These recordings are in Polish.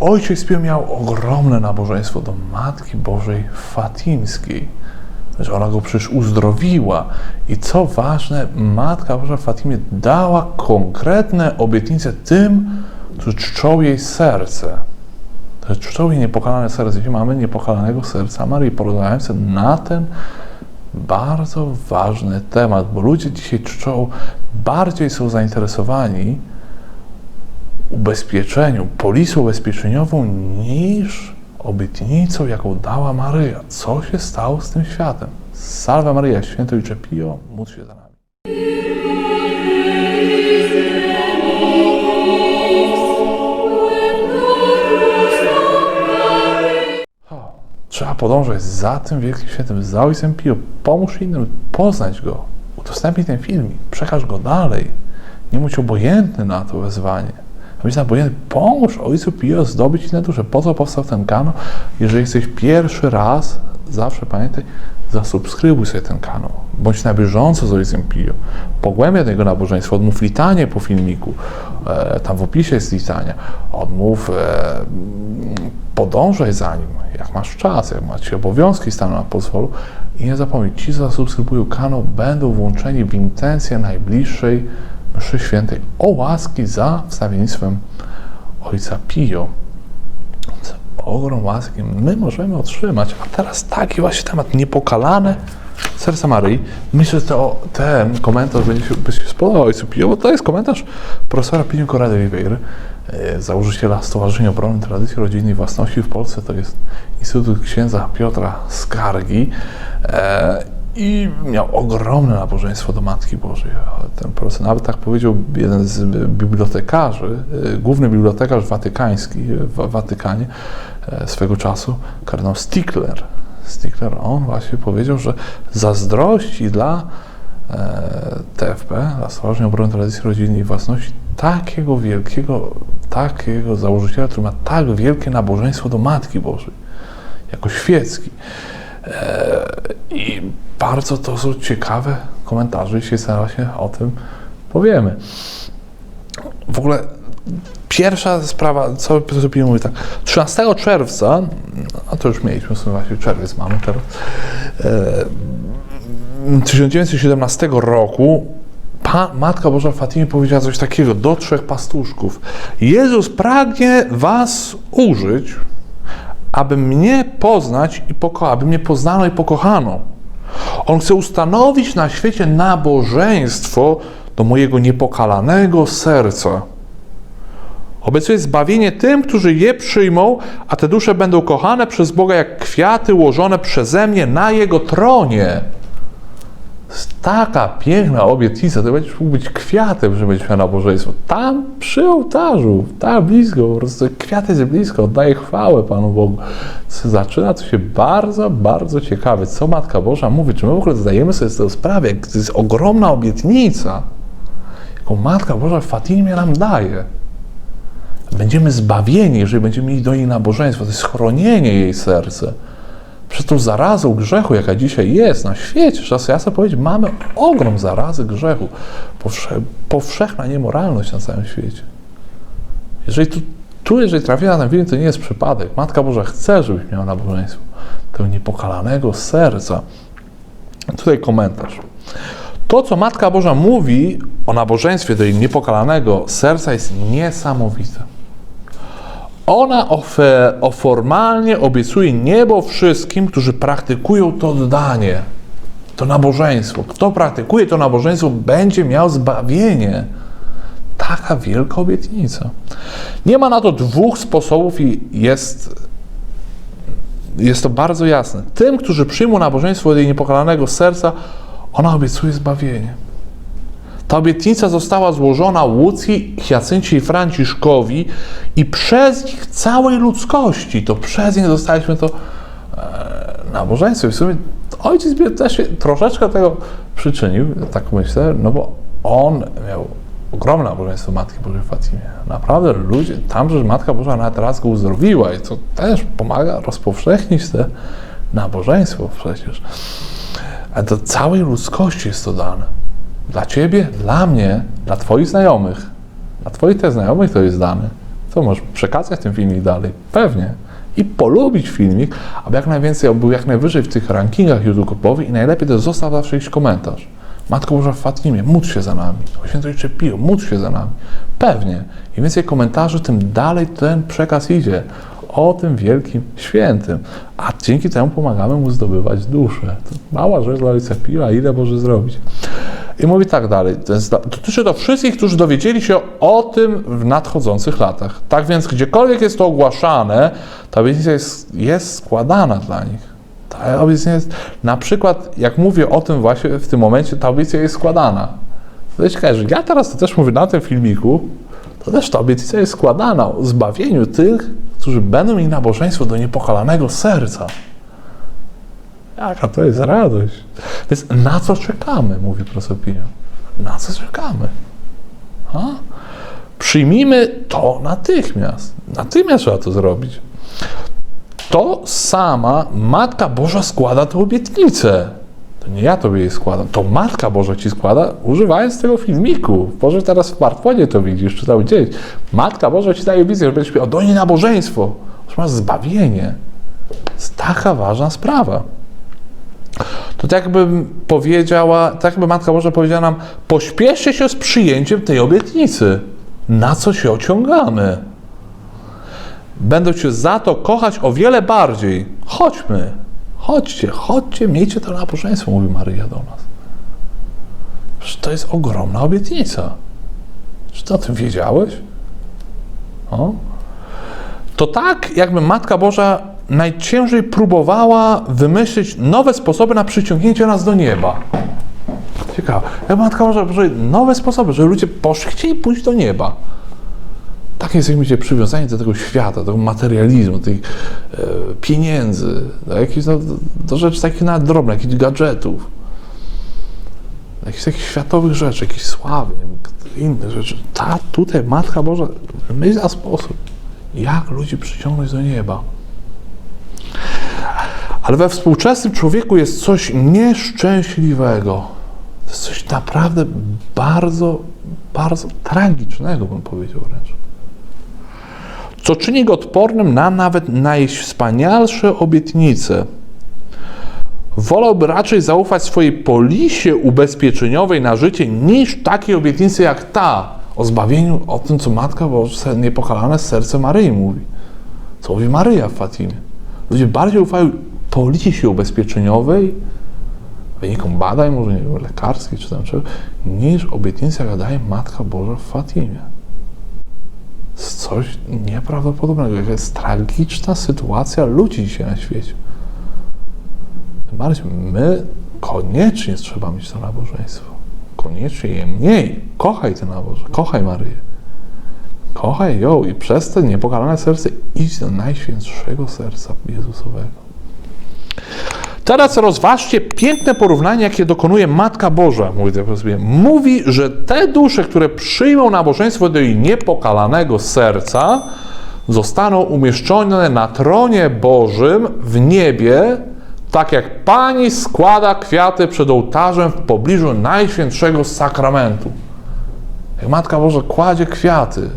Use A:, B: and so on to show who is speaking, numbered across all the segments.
A: Ojciec Pio miał ogromne nabożeństwo do Matki Bożej Fatimskiej. Że ona go przecież uzdrowiła. I co ważne, Matka Boża Fatimie dała konkretne obietnice tym, którzy czczą jej serce. Czczą jej niepokalane serce. Dzisiaj mamy niepokalanego serca Maryi, porozmawiające na ten bardzo ważny temat, bo ludzie dzisiaj czczą, bardziej są zainteresowani ubezpieczeniu, polisą ubezpieczeniową niż obietnicą, jaką dała Maryja. Co się stało z tym światem? Salve Maryja, święto Ojcze Pio, módl się za nami. Trzeba podążać za tym wielkim świętym, za Ojcem Pio. Pomóż innym poznać Go. Udostępnij ten filmik, przekaż go dalej. Nie bądź obojętny na to wezwanie. Być obojętny, pomóż Ojcu Pio zdobyć inne dusze. Po co powstał ten kanał? Jeżeli jesteś pierwszy raz, zawsze pamiętaj, zasubskrybuj sobie ten kanał. Bądź na bieżąco z Ojcem Pio. Pogłębiaj tego nabożeństwa. Odmów litanie po filmiku. E, tam w opisie jest litania. Odmów, e, podążaj za nim, jak masz czas, jak macie obowiązki staną na pozwolu. I nie zapomnij, ci, co zasubskrybują kanał, będą włączeni w intencję najbliższej mszy świętej o łaski za wstawiennictwem Ojca Pio. Ogrom łaski my możemy otrzymać. A teraz taki właśnie temat, niepokalane serca Maryi. Myślę, że to, ten komentarz będzie się, by się spodobał Ojcu Pio, bo to jest komentarz profesora Pinio Corrado Oliveira, e, założyciela Stowarzyszenia Obrony Tradycji Rodzinnej i Własności w Polsce. To jest Instytut Księdza Piotra Skargi. E, i miał ogromne nabożeństwo do Matki Bożej. Ten profesor nawet tak powiedział jeden z bibliotekarzy, e, główny bibliotekarz watykański w Watykanie e, swego czasu, kardynał Stickler. Stickler, on właśnie powiedział, że zazdrości dla e, TFP, dla Stowarzyszenia Obrony Tradycji Rodzinnej i Własności, takiego wielkiego, takiego założyciela, który ma tak wielkie nabożeństwo do Matki Bożej, jako świecki. I bardzo to są ciekawe komentarze, jeśli właśnie o tym powiemy. W ogóle pierwsza sprawa, co Piotr mówi tak, 13 czerwca, a to już mieliśmy, w sumie właśnie czerwiec mamy teraz, e, 1917 roku pa, Matka Boża w Fatimie powiedziała coś takiego do trzech pastuszków. Jezus pragnie was użyć, aby mnie poznać i pokochać, aby mnie poznano i pokochano. On chce ustanowić na świecie nabożeństwo do mojego niepokalanego serca. Obiecuje zbawienie tym, którzy je przyjmą, a te dusze będą kochane przez Boga jak kwiaty łożone przeze mnie na Jego tronie taka piękna obietnica, to będziesz mógł być kwiatem, żeby mieć nabożeństwo. Tam przy ołtarzu, tam blisko, po prostu kwiat jest blisko, oddaję chwałę Panu Bogu. Zaczyna to się bardzo, bardzo ciekawe, co Matka Boża mówi, czy my w ogóle zdajemy sobie z tego sprawę, jak to jest ogromna obietnica, jaką Matka Boża w Fatimie nam daje. Będziemy zbawieni, jeżeli będziemy mieli do niej nabożeństwo, to jest chronienie jej serca przed tą zarazą grzechu, jaka dzisiaj jest na świecie, ja sobie powiedzieć, mamy ogrom zarazy grzechu, powsze, powszechna niemoralność na całym świecie. Jeżeli tu, tu jeżeli trafiła na film, to nie jest przypadek. Matka Boża chce, żebyś miał nabożeństwo tego niepokalanego serca. Tutaj komentarz. To, co Matka Boża mówi o nabożeństwie do jej niepokalanego serca jest niesamowite. Ona oformalnie obiecuje niebo wszystkim, którzy praktykują to oddanie, to nabożeństwo. Kto praktykuje to nabożeństwo, będzie miał zbawienie. Taka wielka obietnica. Nie ma na to dwóch sposobów i jest, jest to bardzo jasne. Tym, którzy przyjmą nabożeństwo od jej niepokalanego serca, ona obiecuje zbawienie. Ta obietnica została złożona Łucji, Hiacyncie i Franciszkowi i przez nich całej ludzkości, to przez nich dostaliśmy to e, nabożeństwo. W sumie ojciec też się troszeczkę tego przyczynił, tak myślę, no bo on miał ogromne nabożeństwo Matki Bożej w Fatimie. Naprawdę ludzie, tam, że Matka Boża nawet raz go uzdrowiła i to też pomaga rozpowszechnić te nabożeństwo przecież. Ale do całej ludzkości jest to dane. Dla ciebie, dla mnie, dla twoich znajomych. Dla twoich też znajomych to jest dane. Co, możesz przekazać ten filmik dalej? Pewnie. I polubić filmik, aby jak najwięcej, był jak najwyżej w tych rankingach YouTube'owych i najlepiej to zostaw zawsze jakiś komentarz. Matko Boża w Fatimie, módl się za nami. O świętej Pio, módl się za nami. Pewnie. Im więcej komentarzy, tym dalej ten przekaz idzie o tym wielkim świętym. A dzięki temu pomagamy mu zdobywać duszę. To mała rzecz dla Ojca Pio, a ile może zrobić? I mówi tak dalej. Dotyczy to wszystkich, którzy dowiedzieli się o tym w nadchodzących latach. Tak więc, gdziekolwiek jest to ogłaszane, ta obietnica jest, jest składana dla nich. Ta obietnica jest, na przykład, jak mówię o tym właśnie w tym momencie, ta obietnica jest składana. To jest ciekawe, że ja teraz to też mówię na tym filmiku, to też ta obietnica jest składana o zbawieniu tych, którzy będą mieli nabożeństwo do niepokalanego serca. Jaka to jest radość. Więc na co czekamy, mówi prosopija. Na co czekamy? A? Przyjmijmy to natychmiast. Natychmiast trzeba to zrobić. To sama Matka Boża składa tę obietnicę. To nie ja tobie jej składam, to Matka Boża ci składa, używając tego filmiku. Może teraz w smartfonie to widzisz, czy tam gdzieś. Matka Boża ci daje wizję, że będziesz do niej nabożeństwo, że masz zbawienie. Jest taka ważna sprawa. To tak jakbym powiedziała, tak jakby Matka Boża powiedziała nam, pośpieszcie się z przyjęciem tej obietnicy. Na co się ociągamy? Będą cię za to kochać o wiele bardziej. Chodźmy, chodźcie, chodźcie, miejcie to nabożeństwo, mówi Maryja do nas. Przecież to jest ogromna obietnica. Czy ty o tym wiedziałeś? O? To tak, jakby Matka Boża najciężej próbowała wymyślić nowe sposoby na przyciągnięcie nas do nieba. Ciekawe. Jak Matka Boża nowe sposoby, żeby ludzie poszli, chcieli pójść do nieba. Tak jesteśmy dzisiaj przywiązani do tego świata, do tego materializmu, tych e, pieniędzy, do, jakichś, no, do rzeczy takich nawet drobnych, jakichś gadżetów, jakichś takich światowych rzeczy, jakiejś sławy, innych rzeczy. Ta tutaj Matka Boża wymyśla sposób, jak ludzi przyciągnąć do nieba. Ale we współczesnym człowieku jest coś nieszczęśliwego. To jest coś naprawdę bardzo, bardzo tragicznego, bym powiedział wręcz. Co czyni go odpornym na nawet najwspanialsze obietnice. Wolałby raczej zaufać swojej polisie ubezpieczeniowej na życie niż takiej obietnicy jak ta o zbawieniu, o tym, co Matka Boża niepokalane serce Maryi mówi. Co mówi Maryja w Fatimie. Ludzie bardziej ufają policji ubezpieczeniowej, wynikom badań, może nie wiem, lekarskich czy tam czego, niż obietnica, jaka daje Matka Boża w Fatimie. Coś nieprawdopodobnego. Jaka jest tragiczna sytuacja ludzi dzisiaj na świecie. Tym bardziej my koniecznie trzeba mieć to nabożeństwo. Koniecznie je mniej. Kochaj te naboże, kochaj Maryję. Kochaj ją i przez te niepokalane serce idź do najświętszego serca Jezusowego. Teraz rozważcie piękne porównanie, jakie dokonuje Matka Boża. Mówi, mówi, że te dusze, które przyjmą nabożeństwo do jej niepokalanego serca, zostaną umieszczone na tronie Bożym w niebie, tak jak Pani składa kwiaty przed ołtarzem w pobliżu Najświętszego Sakramentu. Jak Matka Boża kładzie kwiaty,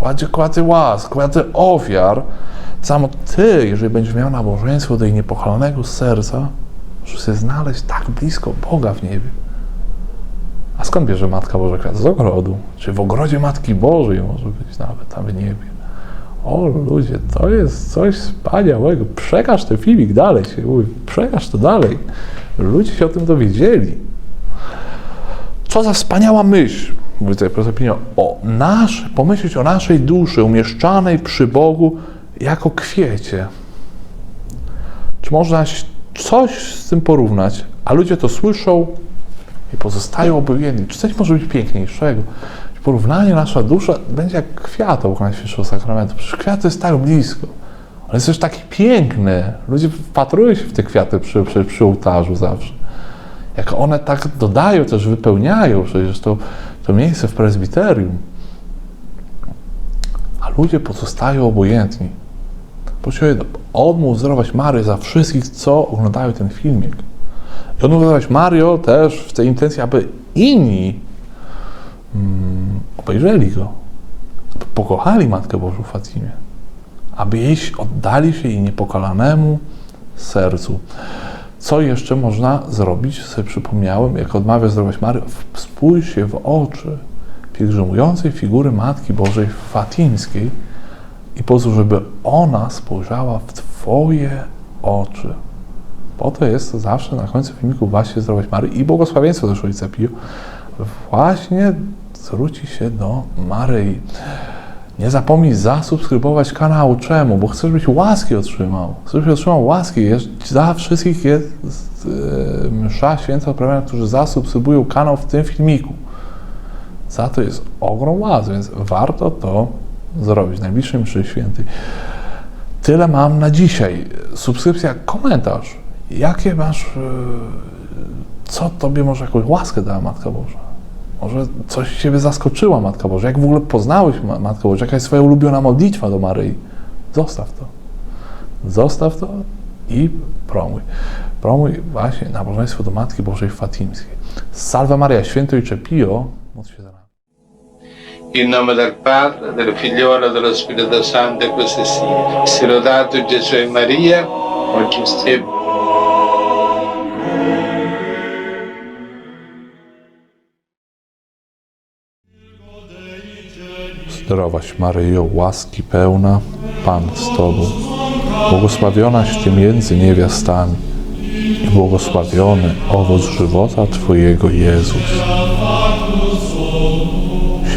A: kładzie kwiaty łask, kwiaty ofiar, Samo ty, jeżeli będziesz miał nabożeństwo jej niepochalonego serca, możesz się znaleźć tak blisko Boga w niebie. A skąd bierze Matka Boża kwiat? Z ogrodu. Czy w ogrodzie Matki Bożej może być nawet tam w niebie. O ludzie, to jest coś wspaniałego. Przekaż ten filmik dalej, się mówi. Przekaż to dalej. Ludzie się o tym dowiedzieli. Co za wspaniała myśl, mówi tutaj profesor Pinio, o nasz, pomyśleć o naszej duszy umieszczanej przy Bogu jako kwiecie. Czy można coś z tym porównać? A ludzie to słyszą i pozostają obojętni. Czy coś może być piękniejszego? Porównanie nasza dusza będzie jak kwiat obok Najświętszego Sakramentu. Przecież kwiat jest tak blisko. On jest też taki piękny. Ludzie wpatrują się w te kwiaty przy, przy, przy ołtarzu zawsze. Jak one tak dodają, też wypełniają przecież to, to miejsce w prezbiterium. A ludzie pozostają obojętni. Odmów zdrować Mary za wszystkich, co oglądają ten filmik. I odmów zdrować Mario też w tej intencji, aby inni mm, obejrzeli go, aby pokochali Matkę Bożą w Fatimie, aby jej oddali się jej niepokalanemu sercu. Co jeszcze można zrobić? Sobie przypomniałem, jak odmawia zdrować Mary, spójrz się w oczy pielgrzymującej figury Matki Bożej Fatimskiej i pozwól, żeby ona spojrzała w Twoje oczy. Po to jest zawsze na końcu filmiku właśnie zdrować Mary i błogosławieństwo też Ojca Pio. Właśnie zwróci się do Maryi. Nie zapomnij zasubskrybować kanału. Czemu? Bo chcesz być łaski otrzymał. Chcesz być otrzymał łaski. Jest, dla wszystkich jest e, msza święta odprawiana, którzy zasubskrybują kanał w tym filmiku. Za to jest ogrom łask, więc warto to zrobić. Najbliższej mszy świętej. Tyle mam na dzisiaj. Subskrypcja, komentarz. Jakie masz, e, co tobie może jakąś łaskę dała Matka Boża? Może coś Ciebie zaskoczyła Matka Boża? Jak w ogóle poznałeś Ma- Matkę Bożą? Jaka jest Twoja ulubiona modlitwa do Maryi? Zostaw to. Zostaw to i promuj. Promuj właśnie nabożeństwo do Matki Bożej Fatimskiej. Salve Maria, święto Pio,
B: In nome del Padre, del Figliolo e dello Spirito Santo, così sia. Si lodato Gesù e Maria, e.
A: Zdrowaś Maryjo, łaski pełna, Pan z Tobą, błogosławionaś Ty między niewiastami i błogosławiony owoc żywota Twojego Jezus.